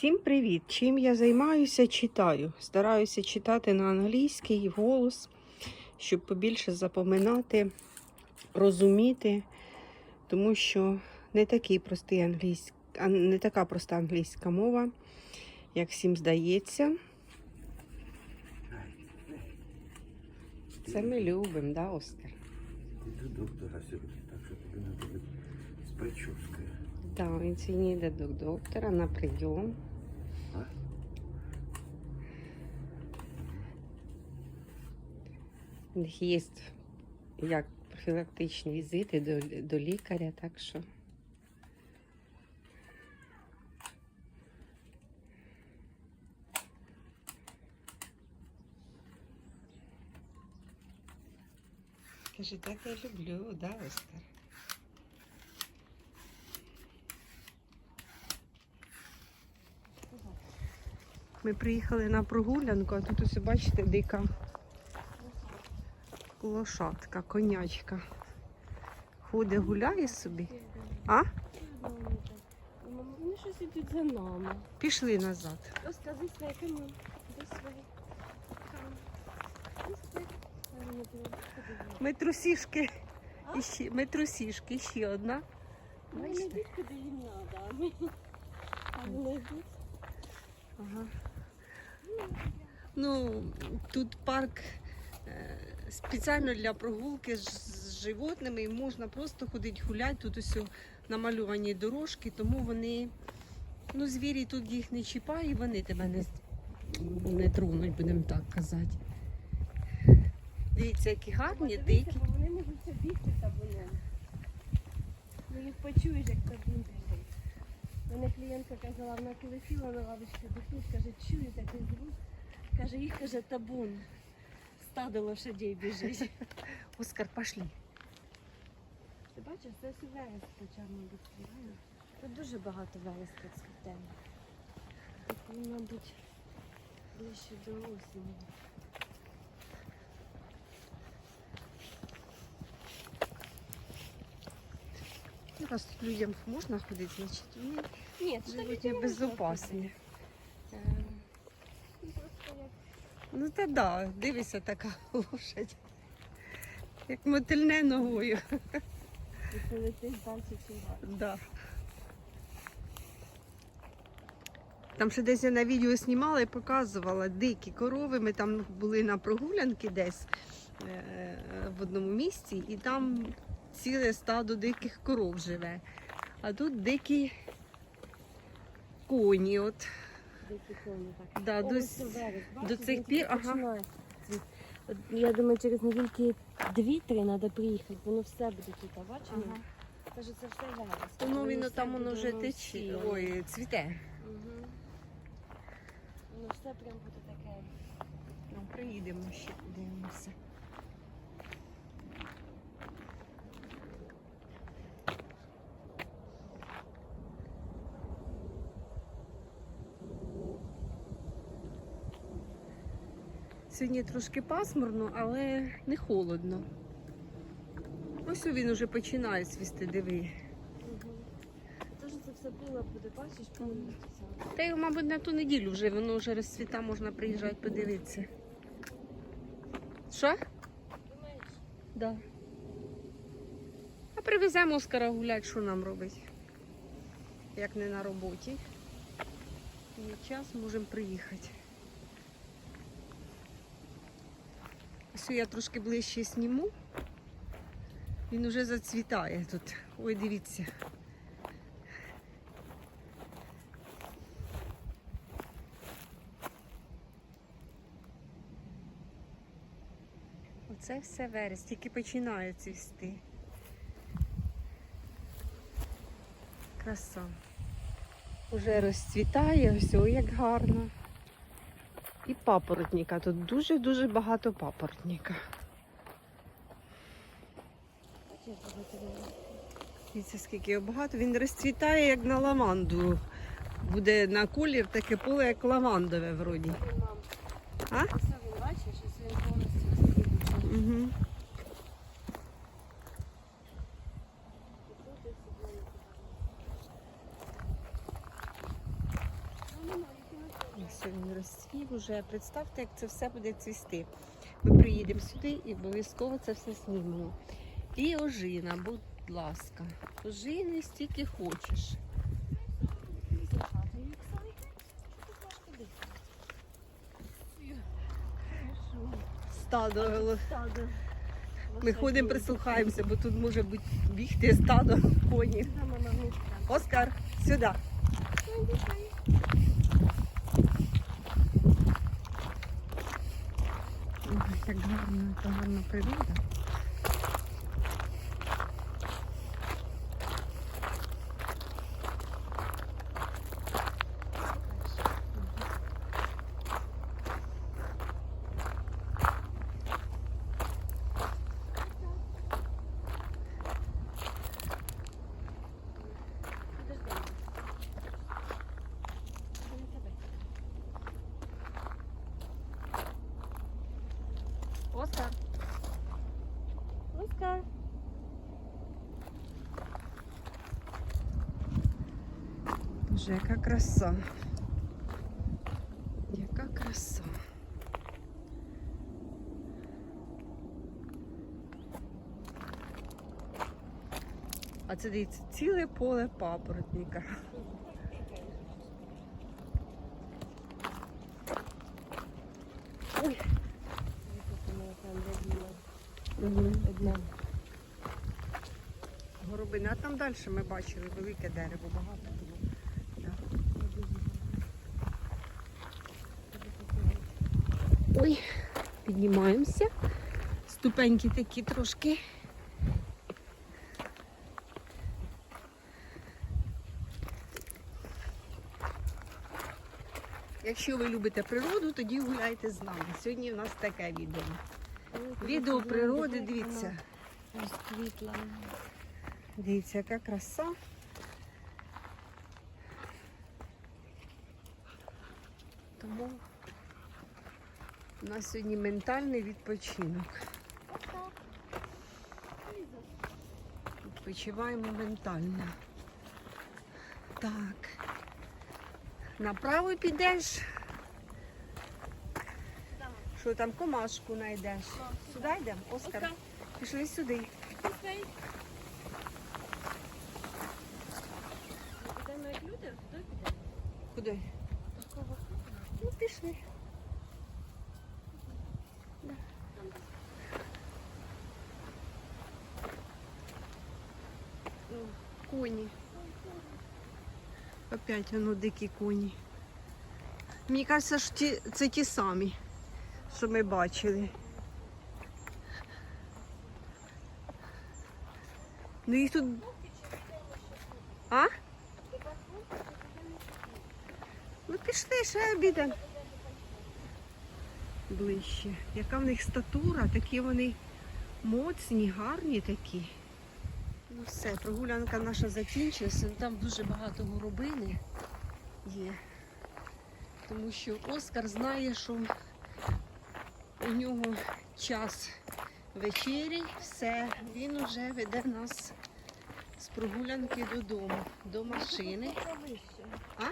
Всім привіт! Чим я займаюся, читаю. Стараюся читати на англійський вголос, щоб побільше запоминати, розуміти, тому що не такий простий англійський, не така проста англійська мова, як всім здається. Це ми любимо, да, Оскар? До доктора сьогодні, так що тобі треба бути з прическою. Так, він сьогодні йде до доктора на прийом. У них є як профілактичні візити до, до лікаря, так що. Каже, так я люблю, да, Оскар? Ми приїхали на прогулянку, а тут ось бачите дика лошадка, конячка. Ходить, гуляє собі. А? Вони щось ідуть за нами. Пішли назад. Розкази своє камінь. Ми трусішки. І ще, ми трусішки, ще одна. Вони не Бачите? куди їм треба, ми... Ага. Ну, тут парк спеціально для прогулки з, животними і можна просто ходити гуляти. Тут ось намальовані дорожки, тому вони, ну, звірі тут їх не чіпає, вони тебе не, не тронуть, будемо так казати. Дивіться, які гарні, дикі. бо Вони можуть бігти табуном. Ну їх почуєш, як табун біжить. Мене клієнтка казала, вона коли сіла на лавочці дихнуть, каже, чую такий звук. Каже, їх каже табун. Стадо лошадей біжить. Оскар, пошли. Ти бачиш, це ось вереск почав, мабуть, цвітає. Тут дуже багато вереска цвіте. Тут, мабуть, ближче до осені. Ну, Раз тут людям можна ходити, значить вони Ні, це живуть безопасні. Е, Просто як Ну та да, дивися така лошадь. Як мотильне ногою. далі. Да. Там ще десь я на відео знімала і показувала дикі корови. Ми там були на прогулянки десь е, в одному місці, і там ціле стадо диких коров живе. А тут дикі коні. От. Да, до, до цих пір, ага. Я думаю, через недільки дві-три треба приїхати, воно все буде тут, а бачиш? Ага. Каже, це все вереск. Ну, він все там воно буде вже воно тече. Ой, цвіте. Мгм. Воно все прям буде таке. Ну, приїдемо ще подивимося. Сьогодні трошки пасмурно, але не холодно. Ось він уже починає свісти, диви. Тож це все пило буде, бачиш, повністю. Та й, мабуть, на ту неділю вже воно вже розцвіта, можна приїжджати подивитися. Що? Думаєш? Да. А привеземо Оскара гулять, що нам робить? Як не на роботі. Є час, можемо приїхати. Ось я трошки ближче сніму. Він уже зацвітає тут. Ой, дивіться. Оце все верес, тільки починає цвісти. Краса. Уже розцвітає, ось як гарно. І папоротника. Тут дуже-дуже багато папоротника. Дивіться, скільки його багато. Він розцвітає, як на лаванду. Буде на колір таке поле, як лавандове вроді. А? Угу. І тут ось воно. Ну, Сьогодні розцвів уже. Представте, як це все буде цвісти. Ми приїдемо сюди і обов'язково це все знімемо. І ожина, будь ласка. Ожини стільки хочеш. Стадо. Ми ходимо, прислухаємося, бо тут може бути бігти стадо коні. Оскар, сюди. Ой, як гарно, гарна природа. Оскар. Оскар. Боже, яка краса. Яка краса. А це дивіться, ціле поле папоротника. Ой. Високо мене там заділа. Одна. Горобини, а там далі ми бачили велике дерево, багато було. Да. Ой, піднімаємося. Ступеньки такі трошки. Якщо ви любите природу, тоді гуляйте з нами. Сьогодні в нас таке відео. Відео природи, дивіться. Розквітла. Дивіться, яка краса. Тому у нас сьогодні ментальний відпочинок. Відпочиваємо ментально. Так. Направо підеш. Що там комашку знайдеш? Сюди йдемо, Оскар? Пішли сюди. Куди? Ну, пішли. О, Коні. Опять воно дикі коні. Мені кажеться, що ті, це ті самі, що ми бачили. Ну їх тут. А? Ну пішли ще обідаємо. Ближче. Яка в них статура, такі вони моцні, гарні такі. Ну все, прогулянка наша закінчилася. Там дуже багато горобини є. Тому що Оскар знає, що у нього час вечері, все, він вже веде нас з прогулянки додому, до машини. А?